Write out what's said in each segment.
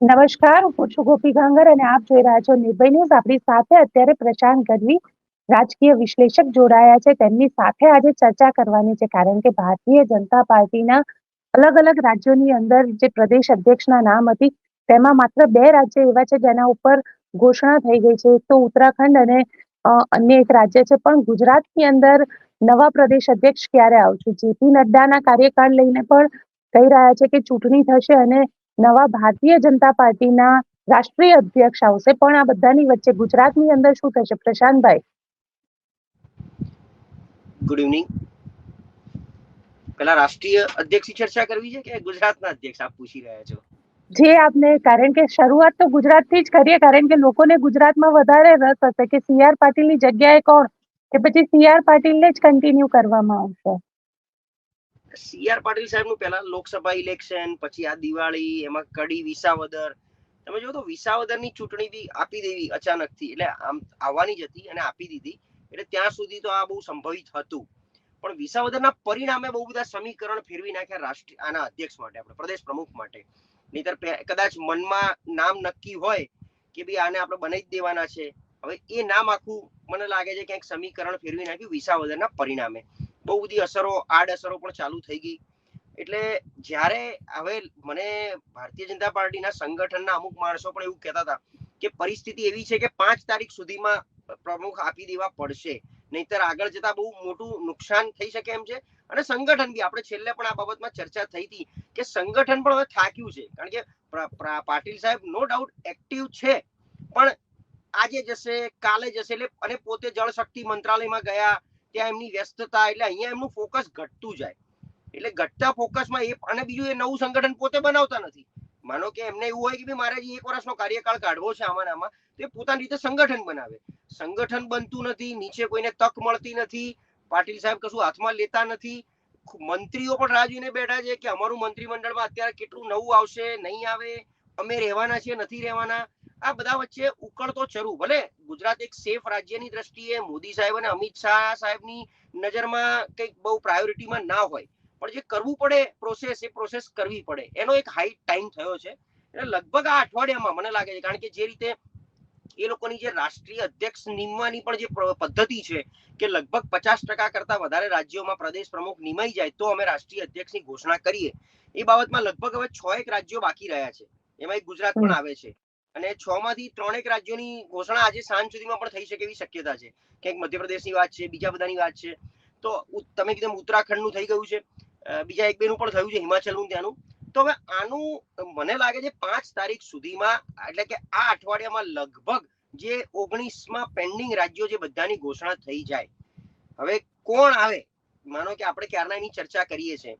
નમસ્કાર, હું છું ગોપી ગાંગર અને આપ જોઈ રહ્યા છો નિર્ભય ન્યૂઝ. આપણી સાથે અત્યારે પ્રશાંત ગઢવી, રાજકીય વિશ્લેષક જોડાયા છે. તેમની સાથે આજે ચર્ચા કરવાની છે, કારણ કે ભારતીય જનતા પાર્ટીના અલગ અલગ રાજ્યોની અંદર જે પ્રદેશ અધ્યક્ષના નામ હતી, તેમાં માત્ર બે રાજ્ય એવા છે જેના ઉપર ઘોષણા થઈ ગઈ છે. તો ઉત્તરાખંડ અને અન્ય એક રાજ્ય છે. પણ ગુજરાતની અંદર નવા પ્રદેશ અધ્યક્ષ ક્યારે આવશે? જેપી નડ્ડાના કાર્યકાળ લઈને પણ કહી રહ્યા છે કે ચૂંટણી થશે અને નવા ભારતીય જનતા પાર્ટીના રાષ્ટ્રીય અધ્યક્ષ આવશે. પણ આ બધાની વચ્ચે ગુજરાતની અંદર શું થશે? પ્રશાંતભાઈ. ગુડ ઇવનિંગ પેલા રાષ્ટ્રીય અધ્યક્ષની ચર્ચા કરવી છે કે ગુજરાતના અધ્યક્ષ આપ પૂછી રહ્યા છો? જે આપને કારણ કે શરૂઆત તો ગુજરાતથી જ કરીએ કારણ કે લોકોને ગુજરાતમાં વધારે રસ હશે કે સીઆર પાટીલની જગ્યાએ કોણ? કે પછી સીઆર પાટીલને જ કન્ટિન્યુ કરવામાં આવશે. સી આર પાટીલ સાહેબનું પહેલા લોકસભા ઇલેક્શન પછી આ દિવાળી, એમાં કડી, વિસાવદર. તમે જો તો વિસાવદરની ચૂંટણી બી આપી દેવી અચાનકથી. એટલે આમ આવવાની જ હતી અને આપી દીધી. એટલે ત્યાં સુધી તો આ બહુ સંભવિત હતું. પણ વિસાવદરના પરિણામે બહુ બધા સમીકરણ ફેરવી નાખ્યા રાષ્ટ્રીય આના અધ્યક્ષ માટે આપણે, પ્રદેશ પ્રમુખ માટે. નહીતર કદાચ મનમાં નામ નક્કી હોય કે ભાઈ આને આપણે બનાવી જ દેવાના છે. હવે એ નામ આખું મને લાગે છે ક્યાંક સમીકરણ ફેરવી નાખ્યું વિસાવદરના પરિણામે. બહુ બધી અસરો, આડ અસરો પણ ચાલુ થઈ ગઈ. એટલે જ્યારે હવે મને ભારતીય જનતા પાર્ટીના સંગઠનના અમુક માણસો પણ એવું કહેતા હતા કે પરિસ્થિતિ એવી છે કે પાંચ તારીખ સુધીમાં પ્રમુખ આપી દેવા પડશે. નહીતર આગળ જતા બહુ મોટું નુકસાન થઈ શકે એમ છે. અને સંગઠન બી, આપણે છેલ્લે પણ આ બાબતમાં ચર્ચા થઈ હતી કે સંગઠન પણ હવે થાક્યું છે. કારણ કે પાટીલ સાહેબ નો ડાઉટ એક્ટિવ છે. પણ આજે જશે, કાલે જશે એટલે અને પોતે જળશક્તિ મંત્રાલયમાં ગયા ત્યાં એમની વ્યસ્તતા, એટલે અહીંયા એમનું ફોકસ ઘટતું જાય. એટલે ઘટતા ફોકસમાં એ અને બીજું એ નવું સંગઠન પોતે બનાવતા નથી. માનો કે એમને એવું હોય કે ભાઈ મારે એક વર્ષનો કાર્યકાળ કાઢવો છે આમાં આમાં, તો એ પોતાની રીતે સંગઠન બનાવે. સંગઠન બનતું નથી, નીચે કોઈને તક મળતી નથી, પાટીલ સાહેબ કશું હાથમાં લેતા નથી. મંત્રીઓ પણ રાહ જોઈને બેઠા છે કે અમારું મંત્રીમંડળમાં અત્યારે કેટલું નવું આવશે, નહીં આવે, અમે રહેવાના છીએ, નથી રહેવાના. આ બધા વચ્ચે ઉકળતો ચરુ. ભલે ગુજરાત એક સેફ રાજ્યની દ્રષ્ટિએ મોદી સાહેબ અને અમિત શાહ સાહેબની નજરમાં કંઈક બહુ પ્રાયોરિટીમાં ના હોય. પણ જે કરવું પડે પ્રોસેસ એ પ્રોસેસ કરવી પડે. એનો એક હાઈ ટાઈમ થયો છે. એટલે લગભગ આ અઠવાડિયામાં મને લાગે છે કારણ કે જે રીતે એ લોકોની જે રાષ્ટ્રીય અધ્યક્ષ નિમવાની પણ જે પદ્ધતિ છે કે લગભગ પચાસ ટકા કરતા વધારે રાજ્યોમાં પ્રદેશ પ્રમુખ નિમાઈ જાય તો અમે રાષ્ટ્રીય અધ્યક્ષની ઘોષણા કરીએ. એ બાબતમાં લગભગ હવે છ એક રાજ્યો બાકી રહ્યા છે. એમાં એક ગુજરાત પણ આવે છે. અને છ માંથી ત્રણેક રાજ્યોની ઘોષણા આજે સાંજ સુધીમાં પણ થઈ શકે એવી શક્યતા છે. ક્યાંક મધ્યપ્રદેશની વાત છે, બીજા બધાની વાત છે. તો તમે કીધું ઉત્તરાખંડનું થઈ ગયું છે. બીજા એક બેનું પણ થયું છે, હિમાચલનું ત્યાંનું. તો હવે આનું, મને લાગે છે પાંચ તારીખ સુધીમાં, એટલે કે આ અઠવાડિયામાં લગભગ જે ઓગણીસમાં પેન્ડિંગ રાજ્યો જે બધાની ઘોષણા થઈ જાય. હવે કોણ આવે? માનો કે આપણે ક્યારના એની ચર્ચા કરીએ છીએ.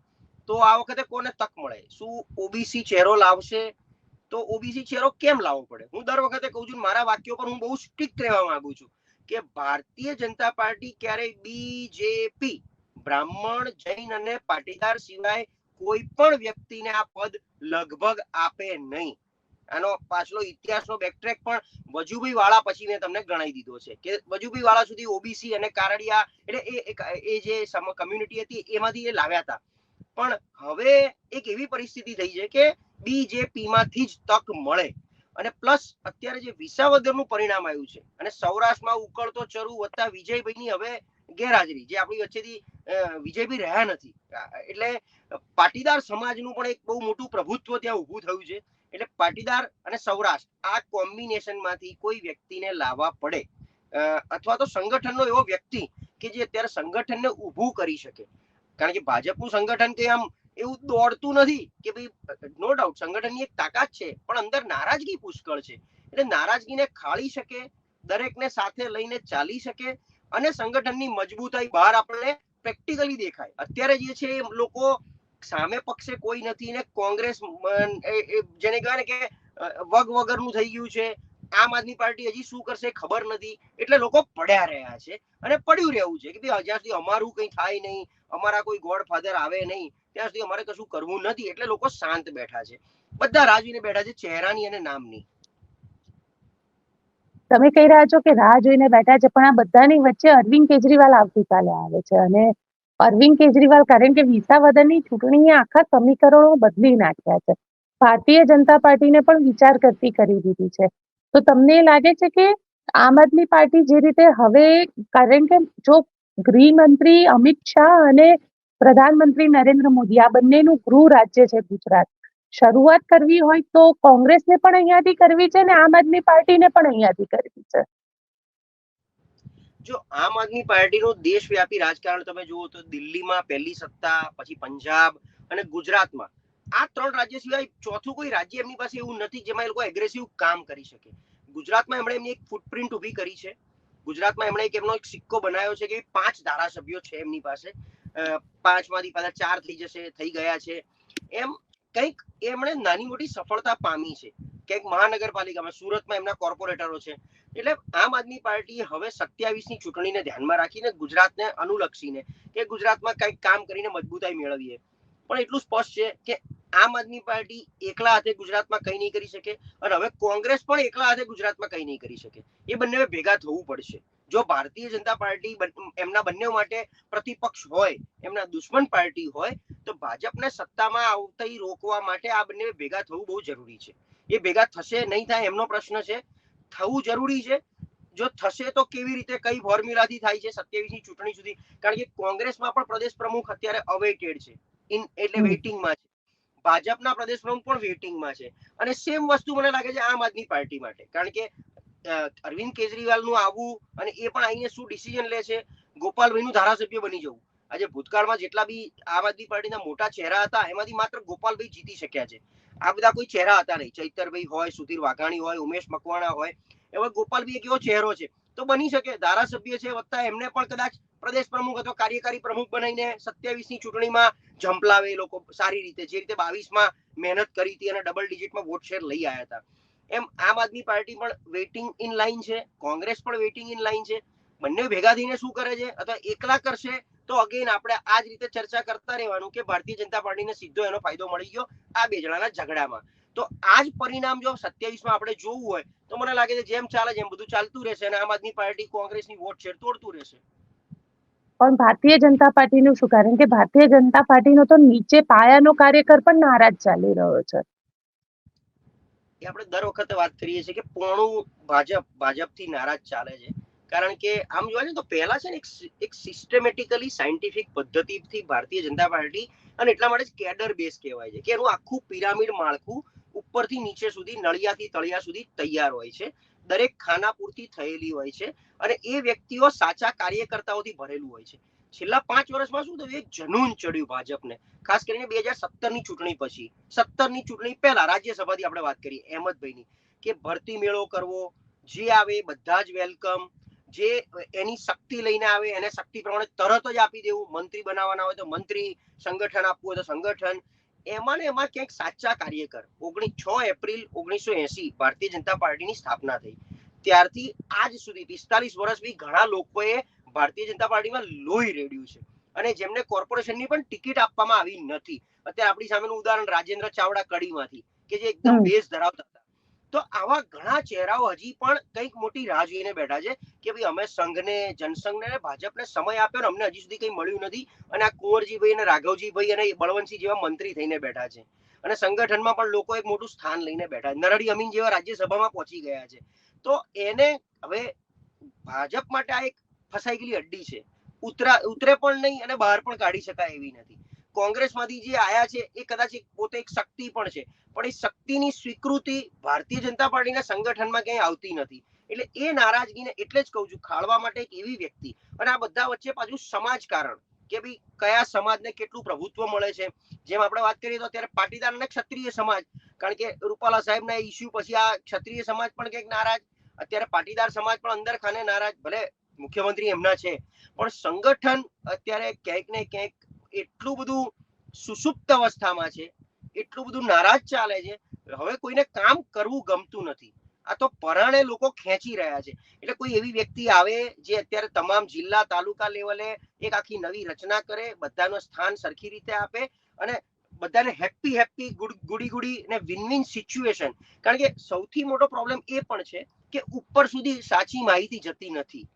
તો આ વખતે કોને તક મળે? શું ઓબીસી ચહેરો લાવશે? તો ઓબીસી ચહેરો કેમ લાવવો પડે? હું દર વખતે કહું છું, મારા વાક્યો પર હું બહુ સ્ટ્રિક્ટ રહેવા માંગુ છું કે ભારતીય જનતા પાર્ટી ક્યારેય બીજેપી બ્રાહ્મણ, જૈન અને પાટીદાર સિવાય કોઈ પણ વ્યક્તિને આ પદ લગભગ આપે નહીં. આનો પાછલો ઇતિહાસનો બેકટ્રેક પણ વજુભાઈ વાળા પછી મેં તમને ગણાવી દીધો છે કે વજુભાઈ વાળા સુધી ઓબીસી અને કારડિયા એટલે એ એક, એ જે કમ્યુનિટી હતી એમાંથી એ લાવ્યા હતા. પણ હવે એક એવી પરિસ્થિતિ થઈ છે કે બીજેપી માંથી જ તક મળે. અને પ્લસ અત્યારે જે વિસાવદરનું પરિણામ આવ્યું છે, અને સૌરાષ્ટ્રમાં ઉકળતો ચરુ વત્તા વિજયભાઈની હવે ગેરહાજરી, જે આપણી વચ્ચેથી વિજયભાઈ રહ્યા નથી. એટલે પાટીદાર સમાજનું પણ એક બહુ મોટું પ્રભુત્વ ત્યાં ઊભું થયું છે. એટલે પાટીદાર અને સૌરાષ્ટ્ર આ કોમ્બિનેશનમાંથી કોઈ વ્યક્તિને લાવવા પડે. અથવા તો સંગઠનનો એવો વ્યક્તિ કે જે અત્યારે સંગઠનને ઊભું કરી શકે. કારણ કે ભાજપનું સંગઠન કે આમ એવું દોડતું નથી કે ભાઈ નો ડાઉટ સંગઠનની એક તાકાત છે, પણ અંદર નારાજગી પુષ્કળ છે. એટલે નારાજગીને ખાળી શકે, દરેકને સાથે લઈને ચાલી શકે અને સંગઠનની મજબૂતાઈ બહાર આપણને પ્રેક્ટિકલી દેખાય. અત્યારે જે છે એ લોકો સામે પક્ષે કોઈ નથી ને કોંગ્રેસ જેને કહેવાય ને કે વગ વગરનું થઈ ગયું છે આમ આદમી પાર્ટી હજી શું કરશે ખબર નથી. એટલે લોકો પડ્યા રહ્યા છે અને પડ્યું રહેવું છે કે ભાઈ જ્યાં સુધી અમારું કંઈ થાય નહીં, અમારા કોઈ ગોડ ફાધર આવે નહીં, ત્યાં સુધી અમારે કશું કરવું નથી. એટલે લોકો શાંત બેઠા છે. બધા રાજવીને બેઠા છે, ચહેરાની અને નામની. તમે કહી રહ્યા છો કે રાહ જોઈને બેઠા છે, પણ આ બધાની વચ્ચે અરવિંદ કેજરીવાલ આવતીકાલે આવે છે. અને અરવિંદ કેજરીવાલ કારણ કે વિસાવદનની ચૂંટણીએ આખા સમીકરણો બદલી નાખ્યા છે. ભારતીય જનતા પાર્ટીને પણ વિચાર કરતી કરી દીધી છે. તો તમને લાગે છે કે આમ આદમી પાર્ટી જે રીતે હવે કારણ કે જો ગૃહમંત્રી અમિત શાહ અને પ્રધાનમંત્રી નરેન્દ્ર મોદી આ બંનેનું ગૃહ રાજ્ય છે ગુજરાત, શરૂઆત કરવી હોય તો કોંગ્રેસને પણ અહીંયાથી કરવી છે ને આમ આદમી પાર્ટીને પણ અહીંયાથી કરવી છે? જો આમ આદમી પાર્ટીનું દેશવ્યાપી રાજકારણ તમે જુઓ તો દિલ્હીમાં પહેલી સત્તા, પછી પંજાબ અને ગુજરાતમાં આ ત્રણ રાજ્ય સિવાય ચોથું કોઈ રાજ્ય એમની પાસે એવું નથી જેમાં એ લોકો એગ્રેસિવ કામ કરી શકે. ગુજરાતમાં એમણે એમની એક ફૂટપ્રિન્ટ ઊભી કરી છે. ગુજરાતમાં એમણે એક એમનો એક સિક્કો બનાવ્યો છે કે પાંચ ધારાસભ્યો છે એમની પાસે. પાંચમાંથી પાછા ચાર થઈ જશે, થઈ ગયા છે. એમ કંઈક એમણે નાની મોટી સફળતા પામી છે. કંઈક મહાનગરપાલિકામાં, સુરતમાં એમના કોર્પોરેટરો છે. એટલે આમ આદમી પાર્ટીએ હવે સત્યાવીસની ચૂંટણીને ધ્યાનમાં રાખીને ગુજરાતને અનુલક્ષીને કે ગુજરાતમાં કંઈક કામ કરીને મજબૂતાઈ મેળવીએ. પણ એટલું સ્પષ્ટ છે કે આમ આદમી પાર્ટી એકલા હાથે ગુજરાતમાં કંઈ નહીં કરી શકે અને હવે કોંગ્રેસ પણ એકલા હાથે ગુજરાતમાં કંઈ નહીં કરી શકે. એ બંને ભેગા થવું પડશે. જો ભારતીય જનતા પાર્ટી એમના બંને માટે પ્રતિપક્ષ હોય, એમના દુશ્મન પાર્ટી હોય, તો ભાજપને સત્તામાં આવતી રોકવા માટે આ બંને ભેગા થવું બહુ જરૂરી છે. એ ભેગા થશે નહીં થાય એમનો પ્રશ્ન છે. થવું જરૂરી છે. જો થશે તો કેવી રીતે, કઈ ફોર્મ્યુલાથી થાય છે સત્યાવીસની ચૂંટણી સુધી? કારણ કે કોંગ્રેસમાં પણ પ્રદેશ પ્રમુખ અત્યારે અવેટેડ છે. ઇન એટલે વેઇટિંગમાં છે. ભાજપના પ્રદેશ પ્રમુખ પણ વેઇટિંગમાં છે. અને સેમ વસ્તુ મને લાગે છે આમ આદમી પાર્ટી માટે. કારણ કે અરવિંદ કેજરીવાલનું આવવું અને એ પણ આવીને શું ડિસિઝન લે છે? ગોપાલભાઈનું ધારાસભ્ય બની જવું. આજે ભૂતકાળમાં જેટલા બી આમ આદમી પાર્ટીના મોટા ચહેરા હતા એમાંથી માત્ર ગોપાલભાઈ જીતી શક્યા છે. આ બધા કોઈ ચહેરા હતા નહીં. ચૈતરભાઈ હોય સુધીર વાઘાણી હોય ઉમેશ મકવાણા હોય. એવા ગોપાલભાઈ એક એવો ચહેરો છે. તો બની શકે. ધારાસભ્ય છે વત્તા એમને પણ કદાચ પ્રદેશ પ્રમુખ અથવા કાર્યકારી પ્રમુખ બનાવીને સત્યાવીસની ચૂંટણીમાં ઝંપલાવે એ લોકો સારી રીતે. જે રીતે બાવીસમાં મહેનત કરી હતી અને ડબલ ડિજિટમાં વોટ શેર લઈ આવ્યા હતા. એમ આમ આદમી પાર્ટી પણ વેટિંગ ઇન લાઈન છે. કોંગ્રેસ પણ વેટિંગ ઇન લાઈન છે. બંને ભેગા થઈને શું કરે છે? અથવા એકલા કરશે તો અગેન આપણે આ જ રીતે ચર્ચા કરતા રહેવાનું કે ભારતીય જનતા પાર્ટીને સીધો એનો ફાયદો મળી ગયો આ બે જણાના ઝઘડામાં. તો આ જ પરિણામ જો સત્યાવીસમાં આપણે જોવું હોય તો મને લાગે છે જેમ ચાલે જેમ બધું ચાલતું રહેશે અને આમ આદમી પાર્ટી કોંગ્રેસની વોટ શેર તોડતું રહેશે. પણ ભારતીય જનતા પાર્ટીનું શું? કારણ કે ભારતીય જનતા પાર્ટીનો તો નીચે પાયાનો કાર્યકર પણ નારાજ ચાલી રહ્યો છે. આપણે દર વખતે વાત કરીએ છીએ કે પોણું ભાજપ, ભાજપથી નારાજ ચાલે છે. કારણ કે આમ જોવા જઈએ તો પહેલા છે ને એક સિસ્ટમેટિકલી સાયન્ટિફિક પદ્ધતિથી ભારતીય જનતા પાર્ટી અને એટલા માટે કેડર બેઝ કહેવાય છે કે એનું આખું પિરામિડ માળખું ઉપરથી નીચે સુધી, નળિયાથી તળિયા સુધી તૈયાર હોય છે. દરેક ખાના પૂરતી થયેલી હોય છે અને એ વ્યક્તિઓ સાચા કાર્યકર્તાઓથી ભરેલું હોય છે. છેલ્લા પાંચ વર્ષમાં શું થયું? એક જનૂન ચડ્યું ભાજપને. ખાસ કરીને બે હજાર સત્તરની ચૂંટણી પછી. સત્તરની ચૂંટણી પહેલા રાજ્યસભાથી આપણે વાત કરીએ, અહેમદભાઈની, કે ભરતી મેળો કરવો, જે આવે બધા જ વેલકમ, જે એની શક્તિ લઈને આવે એને શક્તિ પ્રમાણે તરત જ આપી દેવું, મંત્રી બનાવવાના હોય તો મંત્રી સંગઠન આપવું હોય તો સંગઠન એમાં ને એમાં ક્યાંક સાચા કાર્યકર ઓગણીસ છ એપ્રિલ ઓગણીસો એસી ભારતીય જનતા પાર્ટીની સ્થાપના થઈ. ત્યારથી આજ સુધી પિસ્તાલીસ વર્ષ બી ઘણા લોકોએ ભારતીય જનતા પાર્ટીમાં લોહી રેડ્યું છે. અને જેમને કોર્પોરેશનની પણ ટિકિટ આપવામાં આવી નથી. અત્યારે આપણી સામેનું ઉદાહરણ રાજેન્દ્ર ચાવડા કડીમાંથી કે જે એકદમ બેઝ ધરાવતા તો આવા ઘણા ચહેરાઓ હજી પણ કંઈક મોટી રાહ જોઈને બેઠા છે કે ભાઈ અમે સંઘને, જનસંઘને ભાજપને સમય આપ્યો ને અમને હજી સુધી કંઈ મળ્યું નથી. અને આ કુંવરજીભાઈ અને રાઘવજીભાઈ અને બળવંતસિંહ જેવા મંત્રી થઈને બેઠા છે. અને સંગઠનમાં પણ લોકો એક મોટું સ્થાન લઈને બેઠા છે. નરડી અમીન જેવા રાજ્યસભામાં પહોંચી ગયા છે. તો એને હવે ભાજપ માટે આ એક ફસાઈ ગયેલી અડ્ડી છે. ઉતરા, ઉતરે પણ નહીં અને બહાર પણ કાઢી શકાય એવી નથી. કોંગ્રેસમાંથી જે આયા છે, એ કદાચ પોતે એક શક્તિ પણ છે. પણ એ શક્તિની સ્વીકૃતિ ભારતીય જનતા પાર્ટીના સંગઠનમાં ક્યાંય આવતી નથી. એટલે એ નારાજગીને એટલે જ કહું છું, ખાળવા માટે એક એવી વ્યક્તિ અને આ બધા વચ્ચે પાછું સમાજ કારણ કે ભાઈ કયા સમાજને કેટલું પ્રભુત્વ મળે છે. જેમ આપણે વાત કરીએ તો અત્યારે પાટીદાર અને ક્ષત્રિય સમાજ, કારણ કે રૂપાલા સાહેબના ઇસ્યુ પછી આ ક્ષત્રિય સમાજ પણ કંઈક નારાજ, અત્યારે પાટીદાર સમાજ પણ અંદર ખાને નારાજ, ભલે મુખ્યમંત્રી એમના છે. પણ સંગઠન અત્યારે ક્યાંક ને ક્યાંક એટલું બધું સુસુપ્ત અવસ્થામાં છે, એટલું બધું નારાજ ચાલે છે, હવે કોઈને કામ કરવું ગમતું નથી. આ તો પરાણે લોકો ખેંચી રહ્યા છે. એટલે કોઈ એવી વ્યક્તિ આવે જે અત્યારે તમામ જિલ્લા તાલુકા લેવલે એક આખી નવી રચના કરે, બધાનો સ્થાન સરખી રીતે આપે અને બધાને હેપી હેપી ગુડી ગુડી ને વિન વિન સિચ્યુએશન કારણ કે સૌથી મોટો પ્રોબ્લેમ એ પણ છે કે ઉપર સુધી સાચી માહિતી જતી નથી.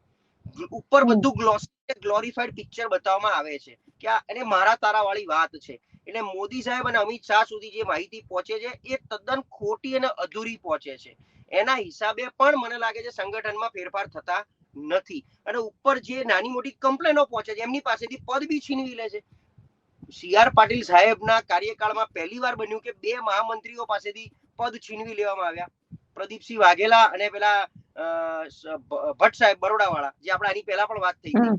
ઉપર બધું ગ્લોસી ગ્લોરીફાઈડ પિક્ચર બતાવવામાં આવે છે. કે આ, એને મારા તારા વાળી વાત છે. એટલે મોદી સાહેબ અને અમિત શાહ સુધી જે માહિતી પહોંચે છે, એ તદ્દન ખોટી અને અધૂરી પહોંચે છે. એના હિસાબે પણ મને લાગે છે સંગઠનમાં ફેરફાર થતા નથી. અને ઉપર જે નાની મોટી કમ્પ્લેનો પહોંચે છે, એમની પાસેથી પદ બી છીનવી લે છે. સી આર પાટીલ સાહેબના કાર્યકાળમાં પહેલી વાર બન્યું કે બે મહામંત્રીઓ પાસેથી પદ છીનવી લેવામાં આવ્યા. પ્રદીપસિંહ વાઘેલા અને પેલા ભટ્ટ સાહેબ બરોડા વાળા જે આપણે આની પહેલા પણ વાત થઈ હતી.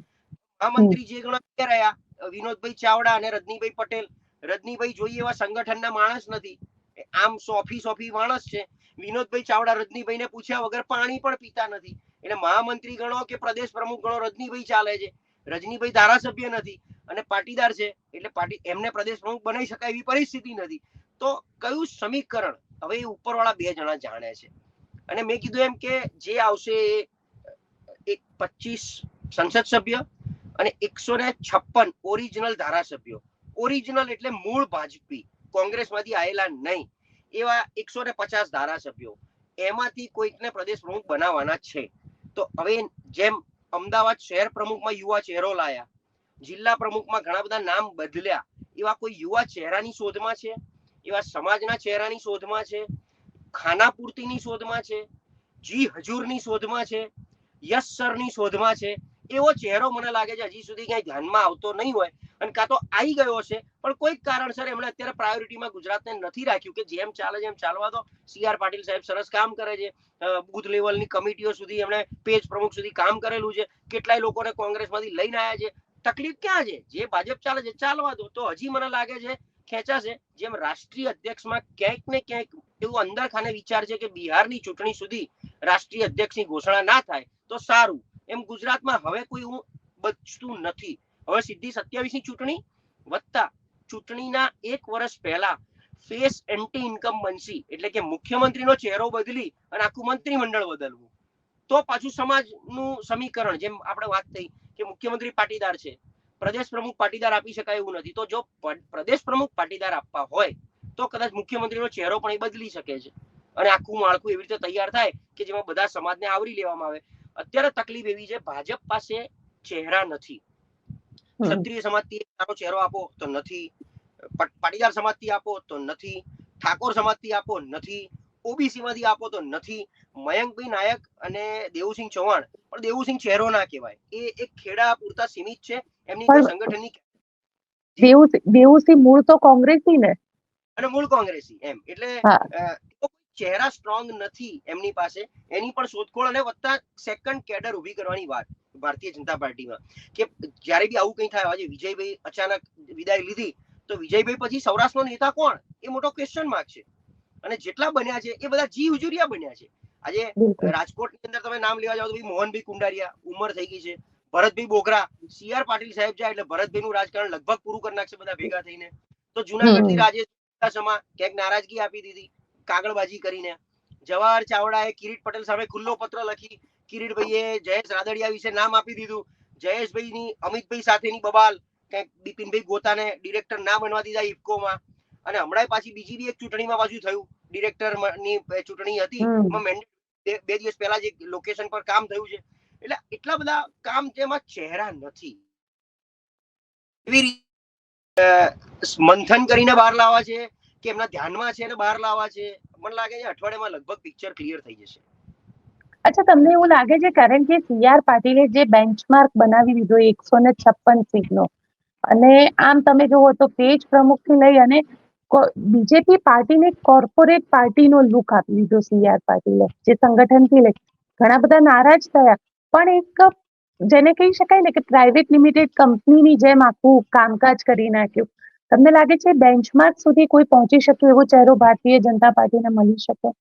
મહામંત્રી જે ગણા રહ્યા વિનોદભાઈ ચાવડા અને રજનીભાઈ પટેલ. રજનીભાઈ જોઈએ એવા સંગઠનના માણસ નથી. આમ સોફી સોફી માણસ છે. વિનોદભાઈ ચાવડા રજનીભાઈને પૂછ્યા વગર પાણી પણ પીતા નથી. એટલે મહામંત્રી ગણો કે પ્રદેશ પ્રમુખ ગણો રજનીભાઈ ચાલે છે. રજનીભાઈ ધારાસભ્ય નથી અને પાટીદાર છે. એટલે પાટી એમને પ્રદેશ પ્રમુખ બનાવી શકાય એવી પરિસ્થિતિ નથી. તો કયું સમીકરણ? હવે એ ઉપરવાળા બે જણા જાણે છે. અને મેં કીધું એમ કે જે આવશે, એક પચીસ સંસદ સભ્ય અને એકસો ને છપ્પન ઓરિજિનલ ધારાસભ્યો. ઓરિજિનલ એટલે મૂળ ભાજપી કોંગ્રેસમાંથી આવેલા નહીં. એવા એકસો ને પચાસ ધારાસભ્યો. એમાંથી કોઈકને પ્રદેશ પ્રમુખ બનાવવાના છે. તો હવે જેમ અમદાવાદ શહેર પ્રમુખમાં યુવા ચહેરો લાયા, જિલ્લા પ્રમુખમાં ઘણા બધા નામ બદલ્યા, એવા કોઈ યુવા ચહેરાની શોધમાં છે? એવા સમાજના ચહેરાની શોધમાં છે? ખાના પૂર્તિની શોધમાં છે, જી હજુરની શોધમાં છે યશ સરની શોધમાં છે, એવો ચહેરો મને લાગે છે હજી સુધી ક્યાંય ધ્યાનમાં આવતો નહીં હોય અને કાં તો આવી ગયો છે પણ કોઈક કારણસર એમણે અત્યારે પ્રાયોરિટીમાં ગુજરાતને નથી રાખ્યું કે જેમ ચાલે છે ચાલવા દો. સી આર પાટીલ સાહેબ સરસ કામ કરે છે. બુથ લેવલની કમિટીઓ સુધી એમણે પેજ પ્રમુખ સુધી કામ કરેલું છે. કેટલાય લોકોને કોંગ્રેસમાંથી લઈને આવ્યા છે. તકલીફ ક્યાં છે? જે ભાજપ ચાલે છે ચાલવા દો. તો હજી મને લાગે છે, ખેંચાશે, જેમ રાષ્ટ્રીય અધ્યક્ષમાં ક્યાંક ને ક્યાંક એવું અંદર ખાને વિચાર છે કે બિહારની ચૂંટણી સુધી રાષ્ટ્રીય અધ્યક્ષની ઘોષણા ના થાય, તો સારું. એમ ગુજરાતમાં હવે કોઈ હું બચતું નથી. હવે સીધી સત્યાવીસની ચૂંટણી વત્તા ચૂંટણીના એક વર્ષ પહેલા ફેસ એન્ટી ઇન્કમ બનશી એટલે કે મુખ્યમંત્રીનો ચહેરો બદલી અને આખું મંત્રીમંડળ બદલવું. તો પાછું સમાજનું સમીકરણ, જેમ આપણે વાત થઈ કે મુખ્યમંત્રી પાટીદાર છે. પ્રદેશ પ્રમુખ પાટીદાર આપી શકાય એવું નથી. તો જો પ્રદેશ પ્રમુખ પાટીદાર આપવા હોય તો કદાચ મુખ્યમંત્રીનો ચહેરો પણ એ બદલી શકે છે. અને આખું માળખું એવી રીતે તૈયાર થાય કે જેમાં બધા સમાજને આવરી લેવામાં આવે. અત્યારે તકલીફ એવી છે ભાજપ પાસે ચહેરા નથી. ક્ષત્રિય સમાજથી સારો ચહેરો આપો તો નથી. પટ- પાટીદાર સમાજથી આપો તો નથી. ઠાકોર સમાજથી આપો નથી. ઓબીસી માંથી આપો તો નથી. મયંકભાઈ નાયક અને દેવુસિંહ ચૌહાણ પણ દેવુસિંહ ચહેરો ના કહેવાય. એ એક ખેડા પૂરતા સીમિત છે. એમની સંગઠનની દેવું દેવુસિંહ મૂળ તો કોંગ્રેસી ને. અને મૂળ કોંગ્રેસી એમ. એટલે ચહેરા સ્ટ્રોંગ નથી એમની પાસે. એની પણ શોધખોળ અને વત્તા સેકન્ડ કેડર ઊભી કરવાની વાત ભારતીય જનતા પાર્ટીમાં. કે જ્યારે બી આવું કંઈ થાય આજે વિજયભાઈ અચાનક વિદાય લીધી તો વિજયભાઈ પછી સૌરાષ્ટ્રનો નેતા કોણ? એ મોટો ક્વેશ્ચન માર્ક છે. અને જેટલા બન્યા છે એ બધા જી હુજુરિયા બન્યા છે. આજે રાજકોટની અંદર તમે નામ લેવા જાઓ તો ભાઈ મોહનભાઈ કુંડારિયા ઉંમર થઈ ગઈ છે. ભરતભાઈ બોગરા સી આર પાટીલ સાહેબ જાય એટલે ભરતભાઈ નું રાજકારણ લગભગ પૂરું કરી નાખશે બધા ભેગા થઈને. તો જુનાગઢથી રાજેશ ચુડાસમા ક્યાંક નારાજગી આપી દીધી કાગળબાજી કરીને. જવાહર ચાવડાએ કિરીટ પટેલ સામે ખુલ્લો પત્ર લખી કિરીટભાઈએ જયેશ રાદડિયા વિશે નામ આપી દીધું. જયેશભાઈની અમિતભાઈ સાથેની બબાલ ક્યાંક બિપિનભાઈ ગોતાને ડિરેક્ટર ના બનવા દીધા ઇફકોમાં અને હમણાં પાછી બીજી બી એક ચૂંટણીમાં પાછું થયું. ડિરેક્ટરની ચૂંટણી હતી. એમાં બે દિવસ પહેલા જે લોકેશન પર કામ થયું છે. એટલે એટલા બધા કામ જેમાં ચહેરા નથી. એવી મંથન કરીને બહાર લાવવા છે કે એમના ધ્યાનમાં છે અને બહાર લાવવા છે? મને લાગે છે અઠવાડિયામાં લગભગ પિક્ચર ક્લિયર થઈ જશે. અચ્છા, તમને એવું લાગે છે કારણ કે સી આર પાટીલે જે બેન્ચમાર્ક બનાવી દીધો એકસો ને છપ્પન સીટનો? અને આમ તમે જુઓ તો પેજ પ્રમુખથી લઈ અને બીજેપી પાર્ટીને કોર્પોરેટ પાર્ટીનો લુક આપી દીધો સી આર પાટીલે, જે સંગઠનથી લઈ. ઘણા બધા નારાજ થયા, પણ એક જેને કહી શકાય ને કે પ્રાઇવેટ લિમિટેડ કંપનીની જેમ આખું કામકાજ કરી નાખ્યું. તમને લાગે છે બેન્ચમાર્ક સુધી કોઈ પહોંચી શકે એવો ચહેરો ભારતીય જનતા પાર્ટીને મળી શકે?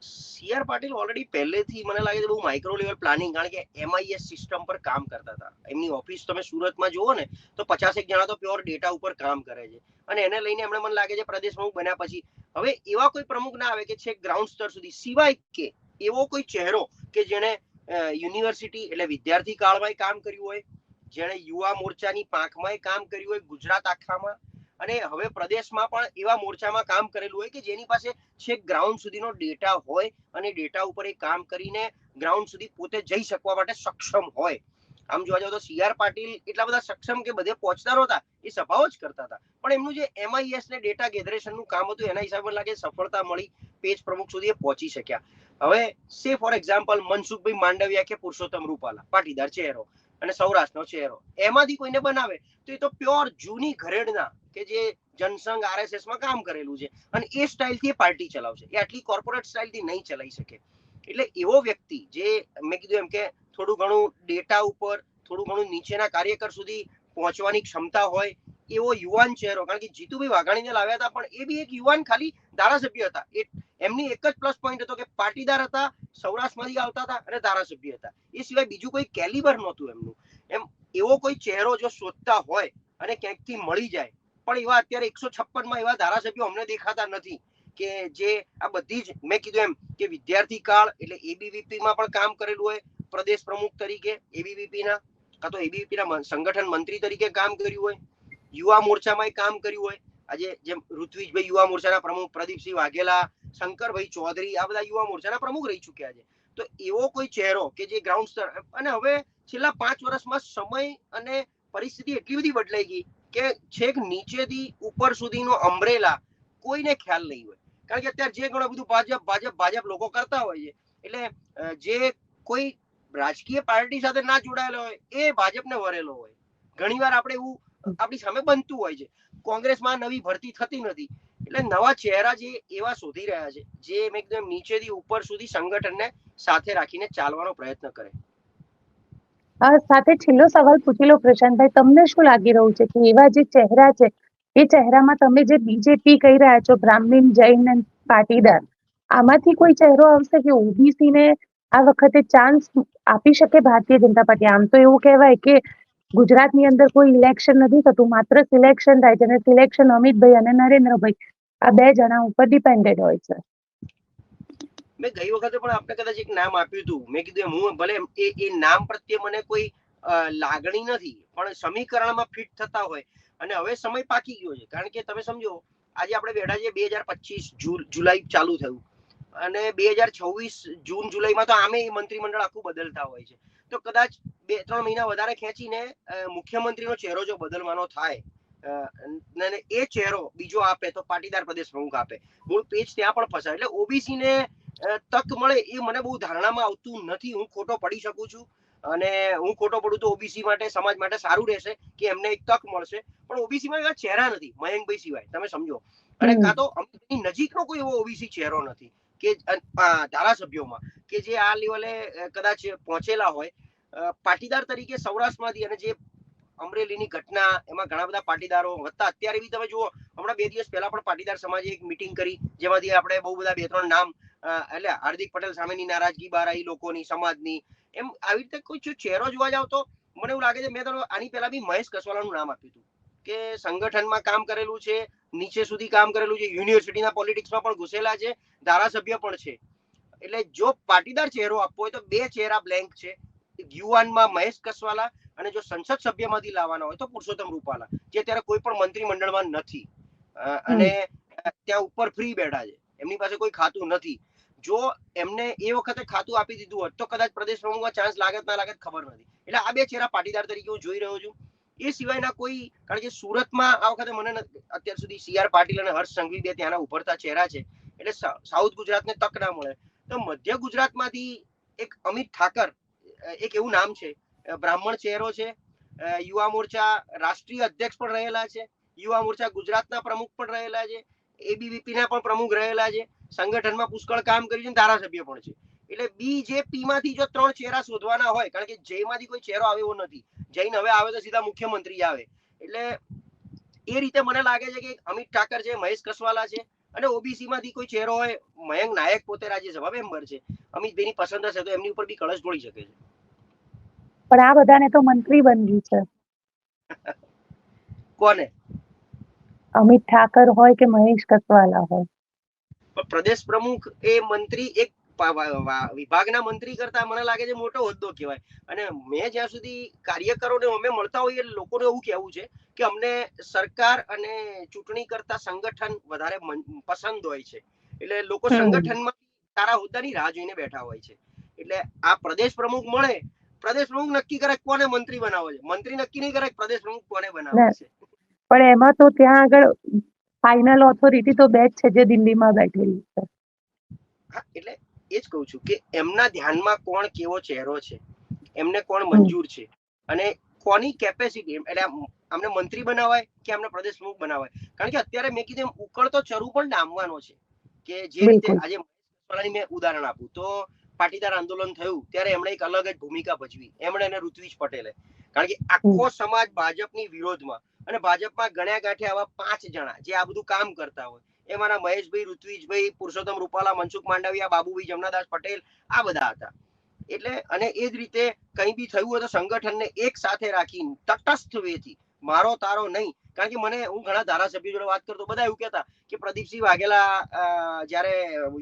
સીઆર પાટીલ ઓલરેડી પહેલેથી મને લાગે છે બહુ માઇક્રો લેવલ પ્લાનિંગ કારણ કે એમઆઈએસ સિસ્ટમ પર કામ કરતા હતા. એમની ઓફિસ તમે સુરતમાં જુઓ ને, તો પચાસેક જણા તો પ્યોર ડેટા ઉપર કામ કરે છે. અને એને લઈને એમણે મને લાગે છે પ્રદેશ પ્રમુખ બન્યા પછી. હવે એવા કોઈ પ્રમુખ ના આવે કે છે ગ્રાઉન્ડ સ્તર સુધી. સિવાય કે એવો કોઈ ચહેરો કે જેણે યુનિવર્સિટી એટલે વિદ્યાર્થી કાળમાં કામ કર્યું હોય, જેણે યુવા મોરચાની પાંખમાં કામ કર્યું હોય ગુજરાત આખામાં, અને હવે પ્રદેશમાં પણ એવા મોરચામાં કામ કરેલું હોય કે જેની પાસે છેક ગ્રાઉન્ડ સુધીનો ડેટા હોય અને ડેટા ઉપર એ કામ કરીને ગ્રાઉન્ડ સુધી પોતે જઈ શકવા માટે સક્ષમ હોય. આમ જોવા જાવ તો સીઆર પાટીલ એટલા બધા સક્ષમ કે બધે પહોંચતા નહોતા એ સભાઓ જ કરતા હતા. પણ એમનું જે એમઆઈએસ ને ડેટા ગેધરેશનનું કામ હતું, એના હિસાબે લાગે સફળતા મળી. પેજ પ્રમુખ સુધી પહોંચી શક્યા. હવે સે ફોર એક્ઝામ્પલ મનસુખભાઈ માંડવિયા કે પુરુષોત્તમ રૂપાલા, પાટીદાર ચહેરો અને સૌરાષ્ટ્રનો ચહેરો, એમાંથી કોઈને બનાવે? તો એ તો પ્યોર જૂની ઘરેડના કે જે જનસંઘ આરએસએસમાં કામ કરેલું છે અને એ સ્ટાઇલથી પાર્ટી ચલાવશે. એ આટલી કોર્પોરેટ સ્ટાઇલથી નહીં ચલાવી શકે. એટલે એવો વ્યક્તિ જે મેં કીધું એમ કે થોડું ઘણું ડેટા ઉપર, થોડું ઘણું નીચેના કાર્યકર સુધી પહોંચવાની ક્ષમતા હોય, એવો યુવાન ચહેરો, કારણ કે જીતુભાઈ વાઘાણીને લાવ્યા હતા પણ એ બી એક યુવાન ખાલી ધારાસભ્ય હતા. એ એમની એક જ પ્લસ પોઈન્ટ હતો કે પાટીદાર હતા સૌરાષ્ટ્રમાંથી આવતા હતા અને ધારાસભ્ય હતા. એ સિવાય બીજું કોઈ કેલિબર નહોતું એમનું. એમ એવો કોઈ ચહેરો જો શોધતા હોય અને ક્યાંકથી મળી જાય, પણ એવા અત્યારે એકસો છપ્પનમાં એવા ધારાસભ્યો અમને દેખાતા નથી કે જે આ બધી જ, મેં કીધું એમ કે વિદ્યાર્થી કાળ એટલે એબીવીપી માં પણ કામ કરેલું હોય, પ્રદેશ પ્રમુખ તરીકે એબીવીપી ના, કાં તો એબીવીપી ના સંગઠન મંત્રી તરીકે કામ કર્યું હોય, યુવા મોરચામાં કામ કર્યું હોય આજે જેમ ઋત્વિજભાઈ યુવા મોરચાના પ્રમુખ પ્રદીપસિંહ વાઘેલા, શંકરભાઈ ચૌધરી, આ બધા યુવા મોરચાના પ્રમુખ રહી ચુક્યા છે. તો એવો કોઈ ચહેરો કે જે ગ્રાઉન્ડ સ્તર અને હવે છેલ્લા પાંચ વર્ષમાં સમય અને પરિસ્થિતિ એટલી બધી બદલાઈ ગઈ કે છેક નીચેથી ઉપર સુધીનો અમરેલા કોઈને ખ્યાલ નહીં હોય. કારણ કે અત્યારે જે ઘણું બધું ભાજપ ભાજપ ભાજપ લોકો કરતા હોય છે. એટલે જે કોઈ રાજકીય પાર્ટી સાથે ના જોડાયેલો હોય, એ ભાજપને વરેલો હોય. ઘણીવાર આપણે એવું આપણી સામે બનતું હોય છે. કોંગ્રેસમાં નવી ભરતી થતી નથી. એટલે નવા ચહેરા જે એવા શોધી રહ્યા છે, જે એમ એકદમ નીચેથી ઉપર સુધી સંગઠનને સાથે રાખીને ચાલવાનો પ્રયત્ન કરે. સાથે છેલ્લો સવાલ પૂછી લો પ્રશાંતભાઈ, તમને શું લાગી રહ્યું છે કે એવા જે ચહેરા છે, એ ચહેરામાં તમે જે બીજેપી કહી રહ્યા છો, બ્રાહ્મણ જૈન પાટીદાર, આમાંથી કોઈ ચહેરો આવશે કે ઓબીસી ને આ વખતે ચાન્સ આપી શકે ભારતીય જનતા પાર્ટી? આમ તો એવું કહેવાય કે ગુજરાતની અંદર કોઈ ઇલેક્શન નથી થતું, માત્ર સિલેક્શન થાય છે અને સિલેક્શન અમિતભાઈ અને નરેન્દ્રભાઈ. આ બે જણા ઉપર ડિપેન્ડેડ હોય છે. મેં ગઈ વખતે પણ આપણે કદાચ એક નામ આપ્યું હતું. મેં કીધું હું ભલે એ એ નામ પ્રત્યે મને કોઈ લાગણી નથી, પણ સમીકરણમાં ફિટ થતા હોય. અને હવે સમય પાકી ગયો છે. કારણ કે તમે સમજો, આજે આપણે બેઠા છીએ બે હજાર પચીસ જુલાઈ ચાલુ થયું. અને બે હજાર છવ્વીસ જૂન, જુલાઈમાં તો આમે મંત્રીમંડળ આખું બદલતા હોય છે. તો કદાચ બે ત્રણ મહિના વધારે ખેંચીને મુખ્યમંત્રીનો ચહેરો જો બદલવાનો થાય એ ચહેરો બીજો આપે તો પાટીદાર પ્રદેશ પ્રમુખ આપે. મૂળ પેજ ત્યાં પણ ફસાય. એટલે ઓબીસી ને તક મળે એ મને બહુ ધારણામાં આવતું નથી. હું ખોટો પડી શકું છું અને હું ખોટો પડું તો ઓબીસી માટે સમાજ માટે સારું રહેશે કે એમને એક તક મળશે. પણ ઓબીસી માં એવા ચહેરા નથી મયંકભાઈ સિવાય. તમે સમજો. અને. કાં તો નજીકનો કોઈ એવો ઓબીસી ચહેરો નથી. કે ધારાસભ્યોમાં કે જે આ લેવલે કદાચ પહોંચેલા હોય પાટીદાર તરીકે સૌરાષ્ટ્રમાંથી અને જે અમરેલીની ઘટના, એમાં ઘણા બધા પાટીદારો હતા. અત્યારે બી તમે જુઓ, હમણાં બે દિવસ પહેલા પણ પાટીદાર સમાજે એક મિટિંગ કરી, જેમાંથી આપણે બહુ બધા બે ત્રણ નામ એટલે હાર્દિક પટેલ સામેની નારાજગી બહાર આવી લોકોની, સમાજની. એમ આવી રીતે કોઈ ચહેરો જોવા જાવ તો, મને એવું લાગે છે, મેં તો આની પહેલા બી મહેશ કસવાલાનું નામ આપ્યું હતું. કે સંગઠનમાં કામ કરેલું છે નીચે સુધી કામ કરેલું છે યુનિવર્સિટીના પોલિટિક્સમાં પણ ઘુસેલા છે ધારાસભ્ય પણ છે. એટલે જો પાટીદાર ચહેરો આપવો હોય તો બે ચહેરા બ્લેન્ક છે. યુવાનમાં મહેશ કસવાલા અને જો સંસદ સભ્યમાંથી લાવવાના હોય તો પુરુષોત્તમ રૂપાલા જે અત્યારે કોઈ પણ મંત્રીમંડળમાં નથી. અને ત્યાં ઉપર ફ્રી બેઠા છે. એમની પાસે કોઈ ખાતું નથી. જો એમને એ વખતે ખાતું આપી દીધું હોત તો કદાચ પ્રદેશ પ્રમુખમાં ચાન્સ લાગત ના લાગત ખબર નથી. એટલે આ બે ચહેરા પાટીદાર તરીકે હું જોઈ રહ્યો છું. એ સિવાયના કોઈ, કારણ કે સુરતમાં આ વખતે મને અત્યાર સુધી સી આર પાટીલ અને હર્ષ સંઘવી બે ત્યાંના ઉભરતા ચહેરા છે. એટલે સાઉથ ગુજરાતને તક ના મળે. તો મધ્ય ગુજરાતમાંથી એક અમિત ઠાકર એક એવું નામ છે બ્રાહ્મણ ચહેરો છે યુવા મોરચા રાષ્ટ્રીય અધ્યક્ષ પણ રહેલા છે, યુવા મોરચા ગુજરાતના પ્રમુખ પણ રહેલા છે એબીવીપી ના પણ પ્રમુખ રહેલા છે, સંગઠનમાં પુષ્કળ કામ કર્યું છે ધારાસભ્ય પણ છે. એટલે બીજેપી માંથી જો ત્રણ ચહેરા શોધવાના હોય કારણ કે જયમાંથી કોઈ ચહેરો આવે નથી. જૈન હવે આવે તો સીધા મુખ્યમંત્રી આવે. એટલે એ રીતે મને લાગે છે કે અમિત ઠાકર છે મહેશ કસવાલા છે અને ઓબીસી માંથી કોઈ ચહેરો હોય મયંક નાયક પોતે રાજ્યસભા મેમ્બર છે. અમિતભાઈની પસંદ હશે તો એમની ઉપર બી કળશ ઢોળી શકે છે. પણ આ બધાને તો મંત્રી બનવી છે. કોને? અમિત ઠાકર હોય કે મહેશ કસવાલા હોય? પ્રદેશ પ્રમુખ એ મંત્રી એક વિભાગના મંત્રી કરતા મને લાગે છે મોટો હોદ્દો કહેવાય. અને મેં જ્યાં સુધી કાર્યકરોને અમે મળતા હોઈએ લોકોને એવું કહેવું છે કે અમને સરકાર અને ચૂંટણી કરતા સંગઠન વધારે પસંદ હોય છે. એટલે લોકો સંગઠનમાં સારા હોદ્દાની રાહ જોઈને બેઠા હોય છે. એટલે આ પ્રદેશ પ્રમુખ મળે પ્રદેશ પ્રમુખ નક્કી કરે કોને મંત્રી બનાવો છે. મંત્રી નક્કી નહીં કરે પ્રદેશ પ્રમુખ કોને બનાવે છે. પણ એમાં તો ત્યાં આગળ ફાઇનલ ઓથોરિટી તો બે જ છે જે દિલ્હીમાં બેઠેલી છે. એટલે એ જ કહું છું કે એમના ધ્યાનમાં કોણ કેવો ચહેરો છે એમને કોણ મંજૂર છે અને કોની કેપેસિટી એટલે આમને મંત્રી બનાવાય કે આમને પ્રદેશ પ્રમુખ બનાવાય? કારણ કે અત્યારે મેં કીધું એમ ઉકળતો ચરુ પણ ડામવાનો છે કે જે રીતે આજે મેં ઉદાહરણ આપું તો પાટીદાર આંદોલન થયું ત્યારે એમણે એક અલગ જ ભૂમિકા ભજવી. એમણે અને ઋત્વિજ પટેલે. કારણ કે આખો સમાજ ભાજપની વિરોધમાં અને ભાજપમાં ગણ્યા ગાંઠે આવા પાંચ જણા જે આ બધું કામ કરતા હોય એમાંના મહેશભાઈ, ઋત્વિજભાઈ, પુરુષોત્તમ રૂપાલા, મનસુખ માંડવિયા, બાબુભાઈ જમનાદાસ પટેલ આ બધા હતા. એટલે અને એ જ રીતે કંઈ બી થયું હોય તો સંગઠનને એક સાથે રાખી તટસ્થ વેથી, મારો તારો નહીં. કારણ કે મને, હું ઘણા ધારાસભ્યો જોડે વાત કરતો, બધા એવું કહેતા કે પ્રદીપસિંહ વાઘેલા જ્યારે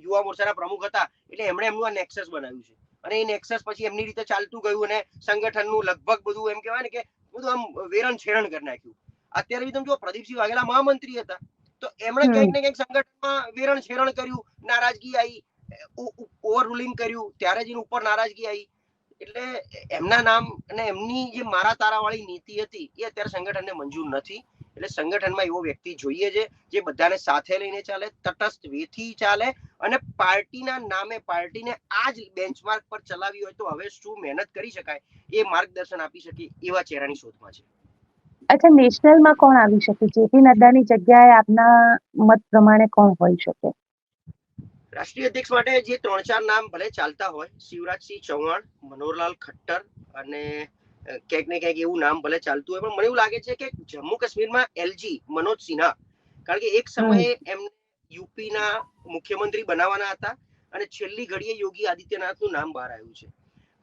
યુવા મોરચાના પ્રમુખ હતા, એટલે એમણે એમનું આ નેક્સસ બનાવ્યું છે. અને એ નેક્સસ પછી એમની રીતે ચાલતું ગયું અને સંગઠનનું લગભગ બધું એમ કહેવાય ને કે બધું આમ વેરણ છેરણ કરી નાખ્યું. અત્યારે બી તમે જો પ્રદીપસિંહ વાઘેલા મહામંત્રી હતા. તો એમણે ક્યાંક ને ક્યાંક સંગઠનમાં વેરણ શેરણ કર્યું નારાજગી આવી ઓવર રૂલિંગ કર્યું ત્યારે જ ઉપર નારાજગી આવી એટલે એમના નામ અને એમની જે મારા તારા વાળી નીતિ હતી એ અત્યારે સંગઠનને મંજૂર નથી. એટલે સંગઠનમાં એવો વ્યક્તિ જોઈએ છે જે બધાને સાથે લઈને ચાલે તટસ્થ વેથી ચાલે અને પાર્ટીના નામે પાર્ટીને આ જ બેન્ચમાર્ક પર ચલાવી હોય તો હવે શું મહેનત કરી શકાય એ માર્ગદર્શન આપી શકે એવા ચહેરાની શોધમાં છે. અચ્છા નેશનલમાં કોણ આવી શકે? જેપી નડ્ડાની જગ્યાએ આપના મત પ્રમાણે કોણ હોઈ શકે? રાષ્ટ્રીય અધ્યક્ષ માટે જે ત્રણ ચાર નામ ભલે ચાલતા હોય શિવરાજસિંહ ચૌહાણ મનોહરલાલ ખટ્ટર અને ક્યાંક ને ક્યાંક એવું નામ ભલે ચાલતું હોય પણ મને એવું લાગે છે કે જમ્મુ કાશ્મીરમાં એલજી મનોજ સિન્હા કારણ કે એક સમયે એમને યુપીના મુખ્યમંત્રી બનાવવાના હતા અને છેલ્લી ઘડીએ યોગી આદિત્યનાથનું નામ બહાર આવ્યું છે.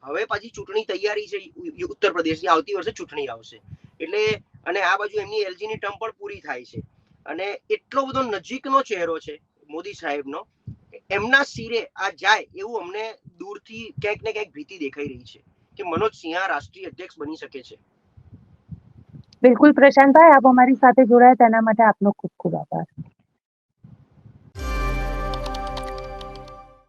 હવે પાછી ચૂંટણી તૈયારી છે ઉત્તર પ્રદેશની આવતી વર્ષે ચૂંટણી આવશે. એટલે અને આ બાજુ એમની એલજીની ટર્મ પણ પૂરી થાય છે. અને એટલો બધો નજીકનો ચહેરો છે મોદી સાહેબનો, એમના સિરે આ જાય એવું અમને દૂરથી ક્યાંક ને ક્યાંક ભીતિ દેખાઈ રહી છે કે મનોજ સિંહા રાષ્ટ્રીય અધ્યક્ષ બની શકે છે. બિલકુલ, પ્રશાંતભાઈ, આપ અમારી સાથે જોડાયા, તેના માટે આપનો ખૂબ ખૂબ આભાર.